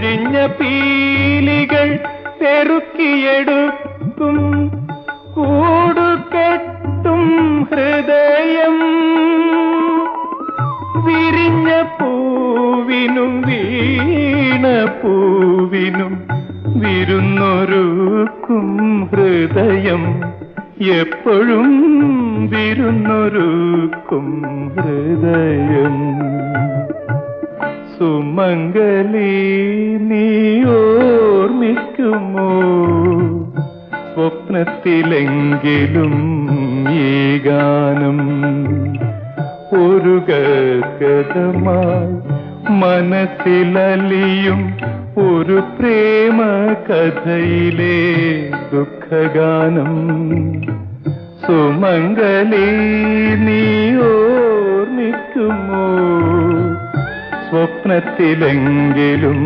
കൊഴിഞ്ഞ പീലികൾ പെറുക്കിയെടുക്കും. കൂടുകെട്ടും ഹൃദയം. വിരിഞ്ഞ പൂവിനും വീണ പൂവിനും വിരുന്നൊരുക്കും ഹൃദയം. എപ്പോഴും വിരുന്നൊരുക്കും ഹൃദയം. സുമംഗലി നീ ഓർമ്മിക്കുമോ? സ്വപ്നത്തിലെങ്കിലും ഈ ഗാനം ഒരു ഗതമായി മനസ്സിലലിയും ഒരു പ്രേമ കഥയിലെ ദുഃഖഗാനം. സുമംഗലി നീ സ്വപ്നത്തിലെങ്കിലും